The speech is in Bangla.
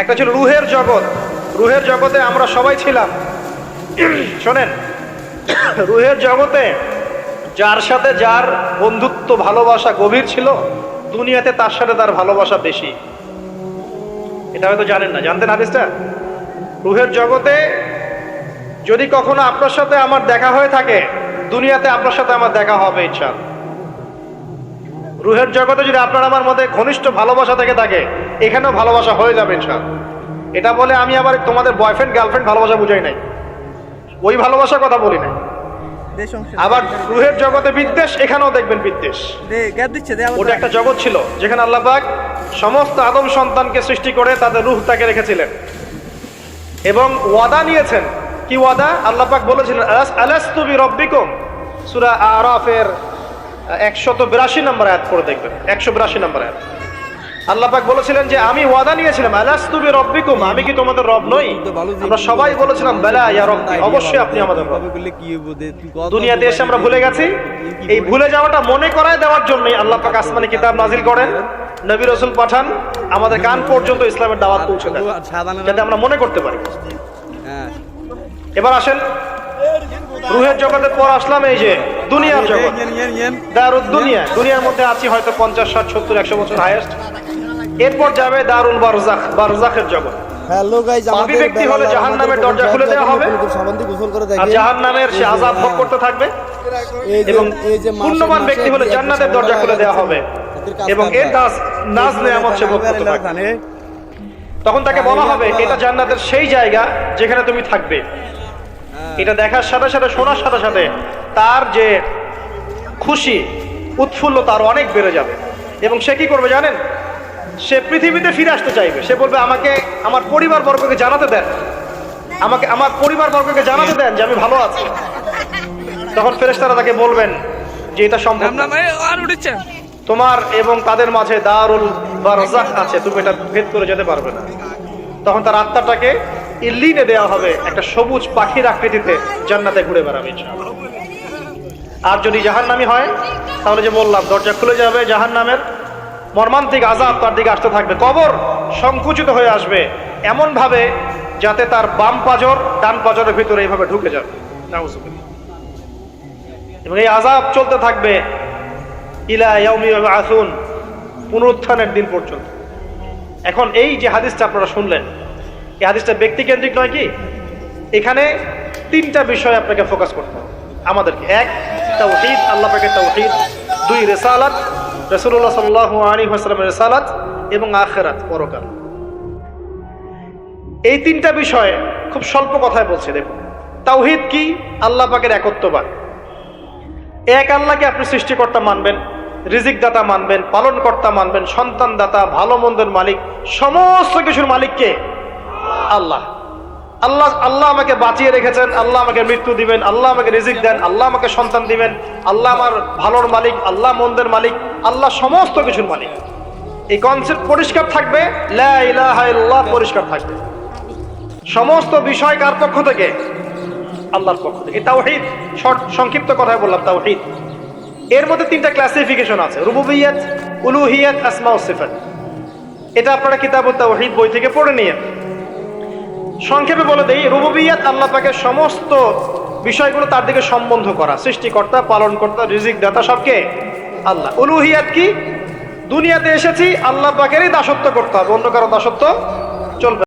একটা ছিল রুহের জগৎ। রুহের জগতে আমরা সবাই ছিলাম। শোনেন, রুহের জগতে যার সাথে যার বন্ধুত্ব, ভালোবাসা গভীর ছিল, দুনিয়াতে তার সাথে তার ভালোবাসা বেশি। এটা হয়তো জানেন না। জানতেন হাদিসটা? রুহের জগতে যদি কখনো আপনার সাথে আমার দেখা হয়ে থাকে, দুনিয়াতে আপনার সাথে আমার দেখা হবে ইচ্ছা রুহের জগতে যদি আপনার আমার মধ্যে ঘনিষ্ঠ ভালোবাসা থেকে থাকে এখানেও ভালোবাসা হয়ে যাবে ইনশাল এটা বলে আমি আবার তোমাদের বয়ফ্রেন্ড গার্লফ্রেন্ড ভালোবাসা বুঝাই নাই। ওই ভালোবাসার কথা বলি নাই। আবার রুহের জগতে বিদ্বেষ এখানেও দেখবেন বিদ্বেষ। ওটা একটা জগৎ ছিল যেখানে আল্লাহ পাক সমস্ত আদম সন্তানকে সৃষ্টি করে তাদের রুহ তাকে রেখেছিলেন। এবং ওয়াদা নিয়েছেন। কি ওয়াদা? আল্লাহ পাক বলেছিলেন "আলাস- আলাস্তু বি রব্বিকুম সূরা আরাফের একশত বিরাশি নম্বর আয়াত করে দেখবেন। একশো বিরাশি নম্বর আয়াত। আল্লাহ পাক বলেছিলেন যে, আমি ওয়াদা নিয়েছিলাম, আলাস্তু বি রব্বিকুম আমি কি তোমাদের রব নই আমরা সবাই বলেছিলাম, বেলা, ইয়া রব্বি অবশ্যই আপনি আমাদের রব। দুনিয়াতে এসে আমরা ভুলে গেছি। এই ভুলে যাওয়াটা মনে করায় দেওয়ার জন্যই আল্লাহ পাক আসমানি কিতাব নাজিল করেন। নবী রসুল পাঠান, আমাদের কান পর্যন্ত ইসলামের দাওয়াত পৌঁছে দেন, যাতে আমরা মনে করতে পারি। এবার আসেন, রুহের জগতের পর আসলাম এই যে, দুনিয়ার জগৎ। দুনিয়া, দুনিয়ার মধ্যে আছি হয়তো পঞ্চাশ, ষাট, সত্তর, একশো বছর হায়েস্ট। এরপর যাবে দারুল বারজাখ বারজাখের জগৎ। হ্যালো গাইজ পাপী ব্যক্তি হলে জাহান্নামের দরজা খুলে দেওয়া হবে। গোসল করে দেখে। জাহান নামের সে আজাব ভোগ করতে থাকবে। এবং এই যে পুণ্যবান ব্যক্তি হলে জান্নাতের দরজা খুলে দেওয়া হবে। এবং এর নাজ নাজ নেয়ামত সে ভোগ করতে থাকবে। তখন তাকে বলা হবে এটা জান্নাতের সেই জায়গা যেখানে তুমি থাকবে। এটা দেখার সাথে সাথে শোনার সাথে সাথে তার যে খুশি উৎফুল্ল তার অনেক বেড়ে যাবে। এবং সে কি করবে জানেন? সে পৃথিবীতে ফিরে আসতে চাইবে। সে বলবে আমাকে আমার পরিবার বর্গকে জানাতে দেন। আমাকে আমার পরিবার বর্গকে জানাতে দেন যে আমি ভালো আছি। তখন ফেরেস্তারা তাকে বলবেন যে এটা সম্ভব তোমার এবং তাদের মাঝে দারুল বারজাক আছে তুমি এটা ভেদ করে যেতে পারবে না। তখন তার আত্মাটাকে ইল্লিনে দেওয়া হবে একটা সবুজ পাখির আকৃতিতে জান্নাতে ঘুরে বেড়াবে আর যদি জাহান্নামি হয় তাহলে যে বললাম দরজা খুলে যাবে জাহান্নামের। মর্মান্তিক আজাব তার দিকে আসতে থাকবে। কবর সংকুচিত হয়ে আসবে এমন ভাবে যাতে তার বাম পাজর, ডান পাজরের ভিতরে এইভাবে ঢুকে যাবে। এবং এই আজাব চলতে থাকবে ইলা আসুন পুনরুত্থানের দিন পর্যন্ত। এখন এই যে হাদিসটা আপনারা শুনলেন, এই হাদিসটা ব্যক্তিকেন্দ্রিক নয় কি? এখানে তিনটা বিষয় আপনাকে ফোকাস করতে হবে। আমাদেরকে এক, তাওহীদ, আল্লাহ পাকের তাওহীদ, দুই, রেসালাত রসুল্লাহ সাল্লাহ আলী হাসলামের রেসালাত এবং আখেরাত, পরকাল। এই তিনটা বিষয়ে খুব স্বল্প কথায় বলছে, দেখুন। তাওহীদ কি? আল্লাহ পাকের একত্ববাদ। এক আল্লাহকে আপনি সৃষ্টিকর্তা মানবেন রিজিক দাতা মানবেন পালন কর্তা মানবেন সন্তান দাতা ভালো মন্দের মালিক, সমস্ত কিছুর মালিককে আল্লাহ। আল্লাহ আল্লাহ আমাকে বাঁচিয়ে রেখেছেন, আল্লাহ আমাকে মৃত্যু দিবেন, আল্লাহ আমাকে রিজিক দেন, আল্লাহ আমাকে সন্তান দিবেন, আল্লাহ আমার ভালোর মালিক, আল্লাহ মন্দের মালিক, আল্লাহ সমস্ত কিছুর মালিক। এই কনসেপ্ট পরিষ্কার থাকবে পরিষ্কার থাকবে। সমস্ত বিষয় কার পক্ষ থেকে? আল্লাহর পক্ষ থেকে। তাওহীদ শর্ট সংক্ষিপ্ত কথায় বললাম, তাওহীদ। এর মধ্যে তিনটা ক্লাসিফিকেশন আছে, রুবুবিয়াত, উলুহিয়াত আসমা সিফাত। এটা আপনারা কিতাবুত তাওহীদ বই থেকে পড়ে নিয়ে সংক্ষেপে বলে দেই, রুবুবিয়াত আল্লাহ পাকে সমস্ত বিষয়গুলো তার দিকে সম্বন্ধ করা। সৃষ্টিকর্তা, পালনকর্তা রিজিক দাতা সবকে আল্লাহ। উলুহিয়াত কি? দুনিয়াতে এসেছি, আল্লাহ পাকেরই দাসত্ব করতে হবে। অন্য কারও দাসত্ব চলবে।